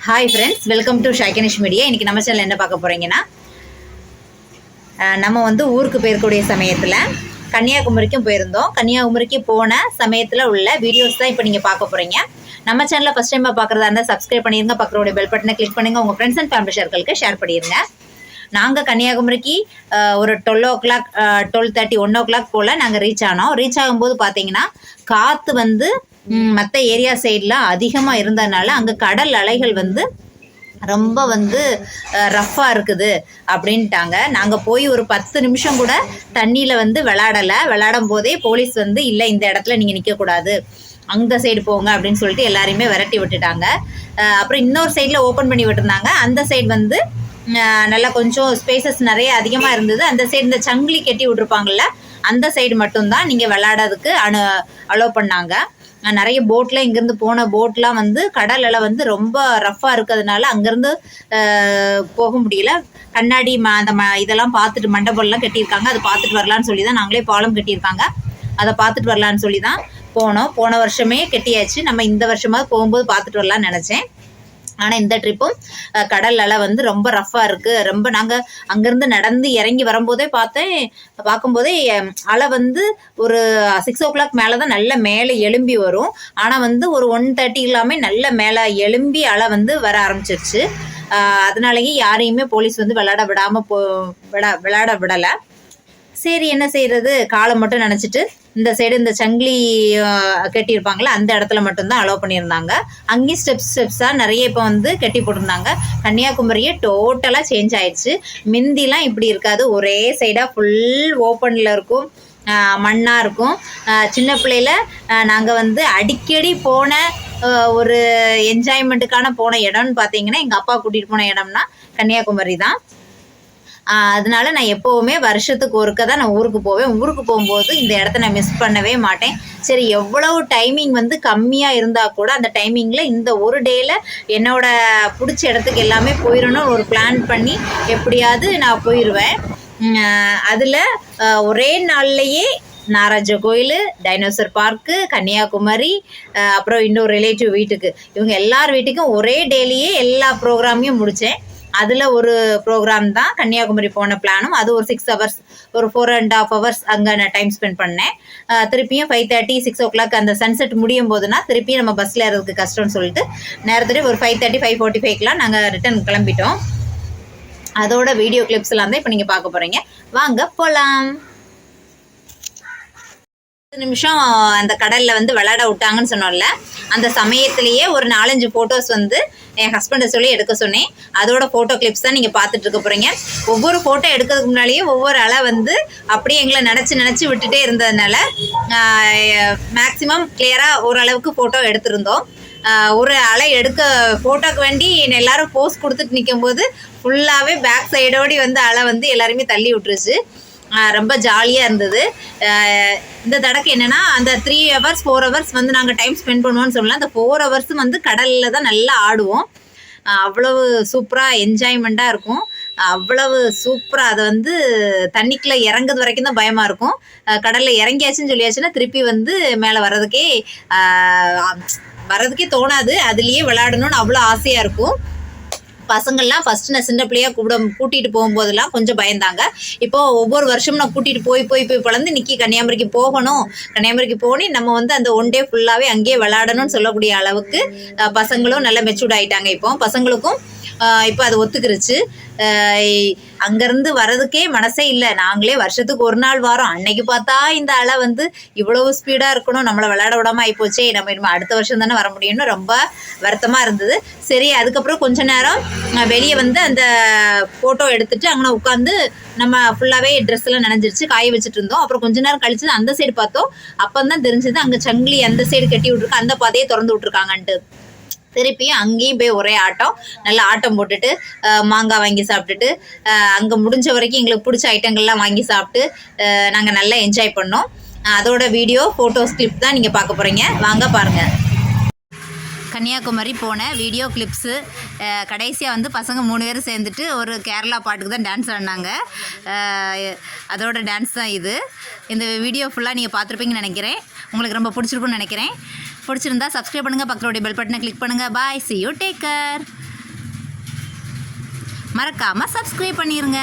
Hi friends welcome to ஷைகனிஷ் media இன்றைக்கி நம்ம சேனல் என்ன பார்க்க போகிறீங்கன்னா நம்ம வந்து ஊருக்கு போயிருக்கக்கூடிய சமயத்தில் கன்னியாகுமரிக்கும் போயிருந்தோம். கன்னியாகுமரிக்கு போன சமயத்தில் உள்ள வீடியோஸ் தான் இப்போ நீங்கள் பார்க்க போகிறீங்க நம்ம சேனலில் ஃபஸ்ட் டைம் பார்க்குறதா இருந்தால் சப்ஸ்கிரைப் பண்ணிடுங்க பக்கத்தோடைய பெல் பட்டனை கிளிக் பண்ணுங்கள் உங்கள் ஃப்ரெண்ட்ஸ் அண்ட் ஃபேமிலி சர்க்கிளுக்கு ஷேர் பண்ணிடுங்க நாங்கள் கன்னியாகுமரிக்கு ஒரு twelve o'clock twelve thirty one o'clock போல் நாங்கள் ரீச் ஆனோம். ரீச் ஆகும்போது பார்த்தீங்கன்னா காற்று வந்து மற்ற ஏரியா சைட்லாம் அதிகமாக இருந்ததுனால அங்கே கடல் அலைகள் வந்து ரொம்ப வந்து ரஃப்பாக இருக்குது அப்படின்ட்டாங்க. நாங்கள் போய் ஒரு பத்து நிமிஷம் கூட தண்ணியில் வந்து விளாடலை விளாடும் போதே போலீஸ் வந்து இல்லை இந்த இடத்துல நீங்கள் நிற்கக்கூடாது அந்த சைடு போங்க அப்படின்னு சொல்லிட்டு எல்லாரையுமே விரட்டி விட்டுட்டாங்க. அப்புறம் இன்னொரு சைடில் ஓப்பன் பண்ணி விட்டுருந்தாங்க. அந்த சைடு வந்து நல்லா கொஞ்சம் ஸ்பேசஸ் நிறைய அதிகமாக இருந்தது. அந்த சைடு இந்த சங்கிலி கட்டி விட்ருப்பாங்கல்ல அந்த சைடு மட்டும்தான் நீங்கள் விளாடறதுக்கு அனு அலோவ் பண்ணாங்க. நிறைய போட்டில் இங்கேருந்து போன போட்லாம் வந்து கடல் வந்து ரொம்ப ரஃப்பாக இருக்கிறதுனால அங்கேருந்து போக முடியல. கண்ணாடி ம அந்த ம இதெல்லாம் பார்த்துட்டு மண்டபம்லாம் கட்டியிருக்காங்க. அதை பார்த்துட்டு வரலான்னு சொல்லி தான் நாங்களே பாலம் கட்டியிருக்காங்க. அதை பார்த்துட்டு வரலான்னு சொல்லி தான் போனோம். போன வருஷமே கட்டியாச்சு. நம்ம இந்த வருஷமாக போகும்போது பார்த்துட்டு வரலான்னு நினச்சேன். ஆனால் இந்த ட்ரிப்பும் கடல் அலை வந்து ரொம்ப ரஃப்பாக இருக்குது ரொம்ப நாங்கள் அங்கேருந்து நடந்து இறங்கி வரும்போதே பார்த்தேன். பார்க்கும்போதே அலை வந்து ஒரு சிக்ஸ் ஓ கிளாக் மேலே தான் நல்ல மேலே எலும்பி வரும். ஆனால் வந்து ஒரு ஒன் தேர்ட்டி எல்லாமே நல்ல மேலே எலும்பி அலை வந்து வர ஆரம்பிச்சிருச்சு. அதனாலேயே யாரையுமே போலீஸ் வந்து விளையாட விடாமல் போ விட விளையாட விடலை. சரி என்ன செய்கிறது காலை மட்டும் நினச்சிட்டு இந்த சைடு இந்த சங்கிலி கட்டியிருப்பாங்களே அந்த இடத்துல மட்டும்தான் அலோவ் பண்ணியிருந்தாங்க. அங்கேயும் ஸ்டெப்ஸ் ஸ்டெப்ஸாக நிறைய இப்போ வந்து கட்டி போட்டிருந்தாங்க. கன்னியாகுமரியே டோட்டலாக சேஞ்ச் ஆயிடுச்சு. மிந்திலாம் இப்படி இருக்காது. ஒரே சைடாக ஃபுல் ஓப்பனில் இருக்கும். மண்ணாக இருக்கும். சின்ன பிள்ளையில நாங்கள் வந்து அடிக்கடி போன ஒரு என்ஜாய்மெண்ட்டுக்கான போன இடம்னு பார்த்தீங்கன்னா எங்கள் அப்பா கூட்டிகிட்டு போன இடம்னா கன்னியாகுமரி தான். அதனால நான் எப்போவுமே வருஷத்துக்கு ஒருக்க தான் நான் ஊருக்கு போவேன். ஊருக்கு போகும்போது இந்த இடத்த நான் மிஸ் பண்ணவே மாட்டேன். சரி எவ்வளவு டைமிங் வந்து கம்மியாக இருந்தால் கூட அந்த டைமிங்கில் இந்த ஒரு டேயில் என்னோட பிடிச்ச இடத்துக்கு எல்லாமே போயிடணும்னு ஒரு பிளான் பண்ணி எப்படியாவது நான் போயிடுவேன் அதில் ஒரே நாள்லையே நாராஜ கோயில் டைனோசர் பார்க்கு கன்னியாகுமரி அப்புறம் இன்னொரு ரிலேட்டிவ் வீட்டுக்கு. இவங்க எல்லார் வீட்டுக்கும் ஒரே டேலியே எல்லா ப்ரோக்ராமையும் முடித்தேன் அதில் ஒரு ப்ரோக்ராம் தான் கன்னியாகுமரி போன பிளானும் அது ஒரு சிக்ஸ் ஹவர்ஸ் ஒரு ஃபோர் அண்ட் ஹாஃப் ஹவர்ஸ் அங்கே நான் டைம் ஸ்பெண்ட் பண்ணேன். திருப்பியும் five thirty six o'clock அந்த சன்செட் முடியும் போதுனா திருப்பியும் நம்ம பஸ்ஸில் ஏறதுக்கு கஷ்டம்னு சொல்லிட்டு நேரத்துலேயே ஒரு ஃபைவ் தேர்ட்டி ஃபைவ் ஃபார்ட்டி ஃபைவ்க்கெலாம் நாங்கள் ரிட்டர்ன் கிளம்பிட்டோம். அதோட வீடியோ கிளிப்ஸ்லாம் தான் இப்போ நீங்கள் பார்க்க போகிறீங்க வாங்க போகலாம் நிமிஷம் அந்த கடல்ல வந்து விளையாட விட்டாங்கன்னு சொன்னோம்ல அந்த சமயத்திலேயே ஒரு நாலஞ்சு ஃபோட்டோஸ் வந்து என் ஹஸ்பண்டை சொல்லி எடுக்க சொன்னேன். அதோட ஃபோட்டோ கிளிப்ஸ் தான் நீங்கள் பார்த்துட்டு இருக்க போகிறீங்க ஒவ்வொரு ஃபோட்டோ எடுக்கிறதுக்கு முன்னாலேயே ஒவ்வொரு அலை வந்து அப்படியே எங்களை நினச்சி நினச்சி விட்டுட்டே இருந்ததுனால மேக்ஸிமம் கிளியராக ஓரளவுக்கு ஃபோட்டோ எடுத்திருந்தோம். ஒரு அலை எடுக்க ஃபோட்டோக்கு வேண்டி எல்லாரும் போஸ் கொடுத்துட்டு நிற்கும் போது ஃபுல்லாகவே பேக் சைடோடி வந்து அலை வந்து எல்லாருமே தள்ளி விட்டுருச்சு. ரொம்ப ஜாலியாக இருந்தது. இந்த தடக்கு என்னென்னா அந்த த்ரீ ஹவர்ஸ் ஃபோர் ஹவர்ஸ் வந்து நாங்கள் டைம் ஸ்பெண்ட் பண்ணுவோம்னு சொல்லலாம் அந்த ஃபோர் ஹவர்ஸும் வந்து கடலில் தான் நல்லா ஆடுவோம். அவ்வளவு சூப்பராக என்ஜாய்மெண்ட்டாக இருக்கும். அவ்வளவு சூப்பராக அதை வந்து தண்ணிக்குள்ளே இறங்குறது வரைக்கும் தான் பயமாக இருக்கும். கடலில் இறங்கியாச்சுன்னு சொல்லியாச்சுன்னா திருப்பி வந்து மேலே வர்றதுக்கே வர்றதுக்கே தோணாது. அதுலேயே விளையாடணும்னு அவ்வளோ ஆசையாக இருக்கும். பசங்கள்லாம் ஃபர்ஸ்ட் நான் சின்ன பிள்ளையா கூட கூட்டிகிட்டு போகும்போதெல்லாம் கொஞ்சம் பயந்தாங்க. இப்போ ஒவ்வொரு வருஷமும் நான் கூட்டிகிட்டு போய் போய் போய் பழந்து நிக்கி கன்னியாகுமரிக்கு போகணும். கன்னியாகுமரிக்கு போனி நம்ம வந்து அந்த ஒன் டே ஃபுல்லாகவே அங்கேயே விளாடணும்னு சொல்லக்கூடிய அளவுக்கு பசங்களும் நல்லா மெச்சூர்ட் ஆயிட்டாங்க இப்போ. பசங்களுக்கும் இப்போ அது ஒத்துக்கிருச்சு. அங்கேருந்து வரதுக்கே மனசே இல்லை. நாங்களே வருஷத்துக்கு ஒரு நாள் வாரம். அன்னைக்கு பார்த்தா இந்த அலை வந்து இவ்வளவு ஸ்பீடாக இருக்கணும். நம்மளை விளையாட விடாம ஆயிப்போச்சே. நம்ம இனிமேல் அடுத்த வருஷம் தானே வர முடியும்னு ரொம்ப வருத்தமாக இருந்தது. சரி அதுக்கப்புறம் கொஞ்ச நேரம் வெளியே வந்து அந்த ஃபோட்டோ எடுத்துட்டு அங்கே உட்காந்து நம்ம ஃபுல்லாகவே ட்ரெஸ் நினைஞ்சிருச்சு. காய வச்சுட்டு இருந்தோம். அப்புறம் கொஞ்ச நேரம் கழிச்சு அந்த சைடு பார்த்தோம். அப்போ தான் தெரிஞ்சது அங்கே சங்கிலி அந்த சைடு கட்டி விட்ருக்கு அந்த பாதையை திறந்து விட்ருக்காங்கன்ட்டு திருப்பியும் அங்கேயும் போய் ஒரே ஆட்டம். நல்லா ஆட்டம் போட்டுட்டு மாங்காய் வாங்கி சாப்பிட்டுட்டு அங்கே முடிஞ்ச வரைக்கும் எங்களுக்கு பிடிச்ச ஐட்டங்கள்லாம் வாங்கி சாப்பிட்டு நாங்கள் நல்லா என்ஜாய் பண்ணோம். அதோட வீடியோ ஃபோட்டோஸ் கிளிப் தான் நீங்கள் பார்க்க போகிறீங்க வாங்க பாருங்கள் கன்னியாகுமரி போன வீடியோ கிளிப்ஸு கடைசியாக வந்து பசங்க மூணு பேரும் சேர்ந்துட்டு ஒரு கேரளா பாட்டுக்கு தான் டான்ஸ் ஆடினாங்க. அதோட டான்ஸ் தான் இது. இந்த வீடியோ ஃபுல்லாக நீங்கள் பார்த்துருப்பீங்கன்னு நினைக்கிறேன். உங்களுக்கு ரொம்ப பிடிச்சிருக்குன்னு நினைக்கிறேன். பிடிச்சிருந்தா சப்ஸ்கிரைப் பண்ணுங்கள் பக்கத்துடைய பெல் பட்டனை கிளிக் பண்ணுங்கள் bye see you take care மறக்காமல் சப்ஸ்கிரைப் பண்ணிடுங்க